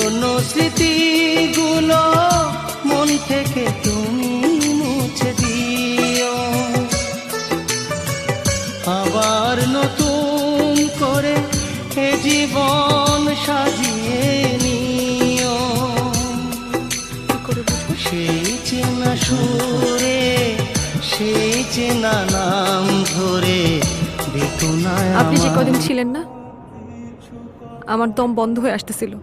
পুরনো স্মৃতিগুলো মন থেকে তুমি মুছে দিও। আবার নতুন করে এ জীবন সাজিয়ে নিও। করে সেই চেনা সুরে সেই চেনা নাম ধরে আপনি যে কদিন ছিলেন না আমার দম বন্ধ হয়ে আসতেছিল।